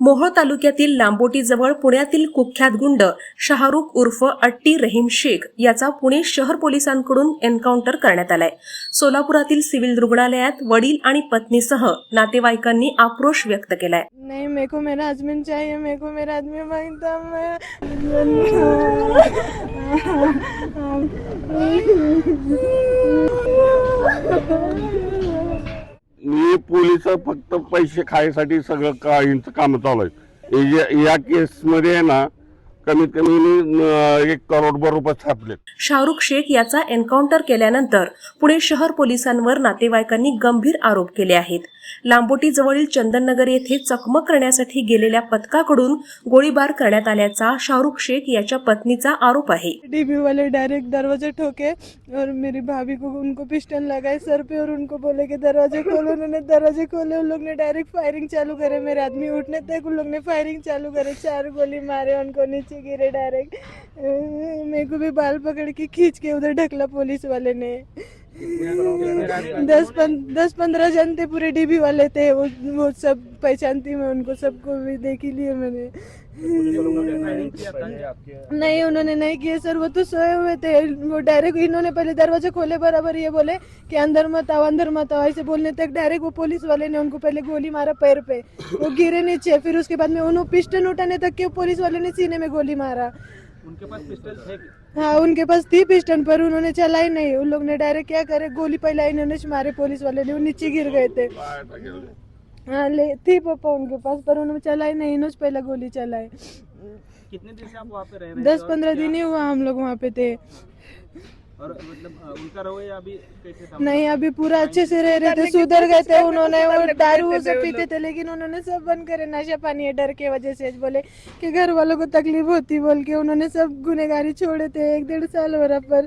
मोहोळ तालुक्यातील लांबोटीजवळ पुण्यातील कुख्यात गुंड शाहरुख उर्फ अट्टी रहीम शेख याचा पुणे शहर पोलिसांकडून एन्काउंटर करण्यात आलाय सोलापुरातील सिव्हिल रुग्णालयात वडील आणि पत्नीसह नातेवाईकांनी आक्रोश व्यक्त केलाय नहीं मेरे को मेरा हस्बैंड चाहिए मेरे को मेरा आदमी मांगता मी पोलीस फक्त पैसे खायसाठी सगळं काहींचं काम चालू आहे या केसमध्ये आहे ना कमीत कमी एक करोडभर रुपये छापलेत शाहरुख शेख याचा एन्काउंटर केल्यानंतर पुणे शहर पोलिसांवर नातेवाईकांनी गंभीर आरोप केले आहेत. लांबोटी जवळील चंदननगर येथे चकमक करण्यासाठी गेलेल्या पथकाकडून गोळीबार करण्यात आल्याचा शाहरुख शेख याच्या पत्नीचा आरोप आहे. डीबी वाले डायरेक्ट दरवाजे ठोके और मेरी भाभी को उनको पिस्टन लगाए सर पे और उनको बोले कि दरवाजे खोलो उन्होंने दरवाजे खोले उन लोग ने डायरेक्ट फायरिंग चालू करे मेरे आदमी उठने तक उन लोग ने फायरिंग चालू करे चार गोली मारे उनको नीचे गिरे डायरेक्ट मेरे को भी बाल पकड़ के खींच के उधर ढकला पुलिस वाले ने. दस पन, दस पंद्रह जन थे पूरे डीबी वाले थे वो वो सब पहचानती मैं उनको सबको भी देख लिए मैंने। नहीं उन्होंने नहीं किए सर वो तो सोए हुए थे। वो डायरेक्ट इन्होंने पहले दरवाजे खोले बराबर ये बोले कि अंदर मत आओ अंदर मत आओ। ऐसे बोलने तक डायरेक्ट वो पुलिस वाले ने उनको पहले गोली मारा पैर पे। वो गिरे नीचे फिर उसके बाद में उन्होंने पिस्टन उठाने तक के पुलिस वाले ने सीने में गोली मारा। उनके पास पिस्टल थे हाँ उनके पास थी पिस्टन पर उन्होंने चलाई नहीं। उन लोग ने डायरेक्ट क्या करे गोली पहला इन्होंने मारे पुलिस वाले ने वो नीचे गिर गए थे। हाँ ले थी पापा उनके पास पर उन्होंने चलाई नहीं इन्होंने पहला गोली चलाई। कितने दिन से आप वहाँ पे रह रहे दस पंद्रह दिन ही हुआ हम लोग वहाँ पे थे। और मतलब उनका रवैया अभी कैसे था? नहीं अभी पूरा अच्छे से रह रहे थे सुधर गए थे उन्होंने वो दारू सब पीते थे लेकिन उन्होंने सब बंद करे नशा पानी है डर के वजह से बोले कि घर वालों को तकलीफ होती बोल के उन्होंने सब गुनेगारी छोड़े थे एक डेढ़ साल हो रहा पर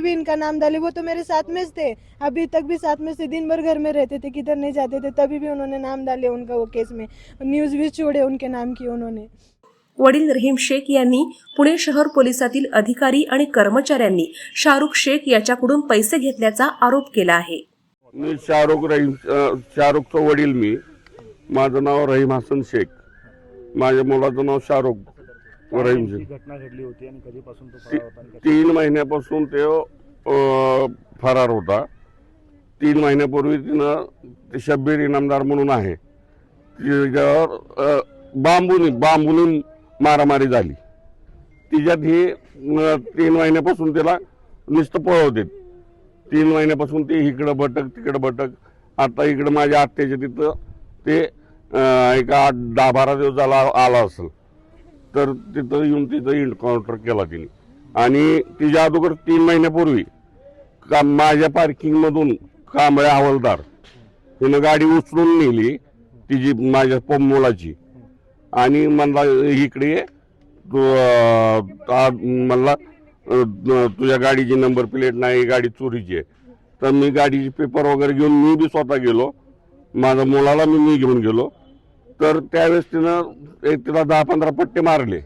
भी इनका नाम डाले वो तो मेरे साथ में थे। अभी तक भी साथ में से दिन भर घर में रहते थे किधर नहीं जाते थे तभी भी उन्होंने नाम डाले उनका वो केस में। न्यूज भी छोड़े उनके नाम की उन्होंने। वडील रहीम शेख यांनी पुणे शहर पोलिसातील अधिकारी आणि कर्मचाऱ्यांनी शाहरुख शेख याच्याकडून पैसे घेतल्याचा आरोप केला आहे. मी शाहरुख रहीम शाहरुखचा वडील मी. माझं नाव रहीम हसन शेख. माझ्या मुलाचं नाव शाहरुख. घटना घडली होती आणि कधीपासून तो फरार होता आणि कधी- तीन महिन्यापासून ते अं, फरार होता. तीन महिन्यापूर्वी तिनं ते शब्बीर इनामदार म्हणून आहे. तिच्यावर अं, बांबून बांबून मारामारी झाली. तिच्यात ही तीन महिन्यापासून तिला नुसतं पळवते तीन महिन्यापासून ते इकडं भटक तिकडं भटक. आता इकडं माझ्या आत्याच्या तिथं ते अं, एका आठ दहा बारा दिवस झाला आला असेल. तर तिथं येऊन तिथं इन्काउंटर केला तिने. आणि तिच्या अगोदर तीन महिन्यापूर्वी का माझ्या पार्किंगमधून कांबळे हवालदार तिनं गाडी उचलून नेली तिची माझ्या प- मुलाची. आणि म्हणला इकडे तू म्हणला तुझ्या गाडीची नंबर प्लेट नाही गाडी चोरीची आहे. तर मी गाडीचे पेपर वगैरे घेऊन मी बी स्वतः गेलो. माझ्या मुलाला मी मी घेऊन गेलो. तर त्यावेळेस तिनं एक तिला दहा पंधरा पट्टे मारले.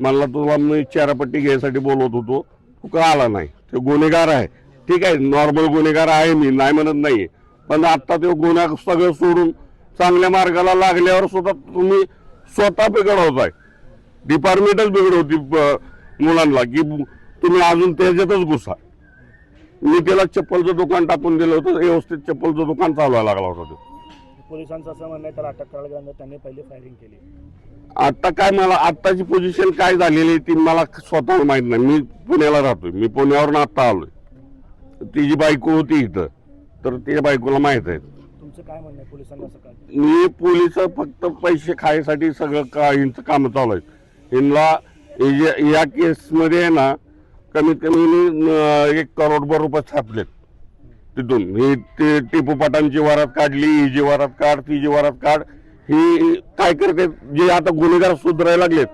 मला तुला मी चारापट्टी घ्यायसाठी बोलवत होतो. तू का आला नाही? ते गुन्हेगार आहे. ठीक आहे नॉर्मल गुन्हेगार आहे मी नाही म्हणत नाही पण आत्ता ते गुन्हा सगळं सोडून चांगल्या मार्गाला लागल्यावर सुद्धा तुम्ही स्वतः बिघडवताय. डिपार्टमेंटच बिघडवती मुलांना की तुम्ही अजून त्याच्यातच घुसा. मी त्याला चप्पलचं दुकान टाकून दिलं होतं. व्यवस्थित चप्पलचं दुकान चालवायला लागला होता तो. पोलिसांचं असं म्हणणं त्याला अटक करायला गेल्यानंतर त्यांनी पहिले फायरिंग केली. आता काय मला आत्ताची पोझिशन काय झालेली आहे ती मला स्वतः माहीत नाही. मी पुण्याला राहतोय. मी पुण्यावरून आता आलोय. तिची बायको होती इथं. तर तिच्या बायकोला माहीत आहे. तुमचं काय म्हणणं पोलिसांनी असं मी पोलीस फक्त पैसे खायसाठी सगळं काहींचं काम चालू आहे जे- या केसमध्ये ना कमीत कमी एक करोडभर रुपये छापलेत. तिथून. हे ते टिपू पटांची वरात काढली ही जी वरात काढ ती जी वरात काढ ही काय करते जे आता गुन्हेगार सुधारायला लागलेत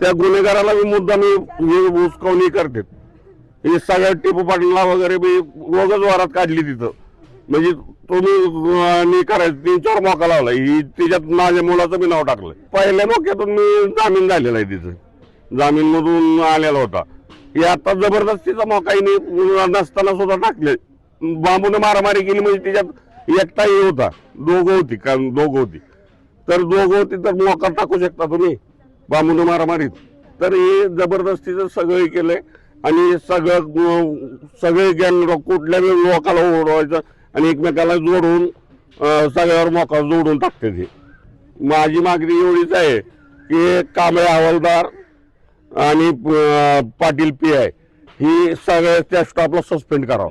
त्या गुन्हेगाराला मी मुद्दा मी हे करते. हे सगळ्या टिपू पाटला वगैरे मी वगच वारात काढली तिथं. म्हणजे तुम्ही करायचं तीन चार मोका लावला ही तिच्यात माझ्या मुलाचं मी नाव टाकलं. पहिल्या मोक्यातून मी जामीन झालेला आहे तिथं. जामीन मधून आलेला होता. हे आता जबरदस्तीचा मोकाईने नसताना सुद्धा टाकले. बांबून मारामारी केली म्हणजे तिच्यात एकटाही होता. दोघं होती का दोघं होती. तर दोघं होती तर मोका टाकू शकता तुम्ही बांबून मारामारीत. तर हे जबरदस्तीचं सगळं हे केलंय आणि सगळं सगळे गॅंग कुठल्या बी लोकाला ओढवायचं आणि एकमेकाला जोडून सगळ्यावर मोका जोडून टाकते ते माझी मागणी एवढीच आहे की कांबळे हवालदार आणि पाटील पी आय ही सगळ्या त्या स्टॉपला सस्पेंड करावं.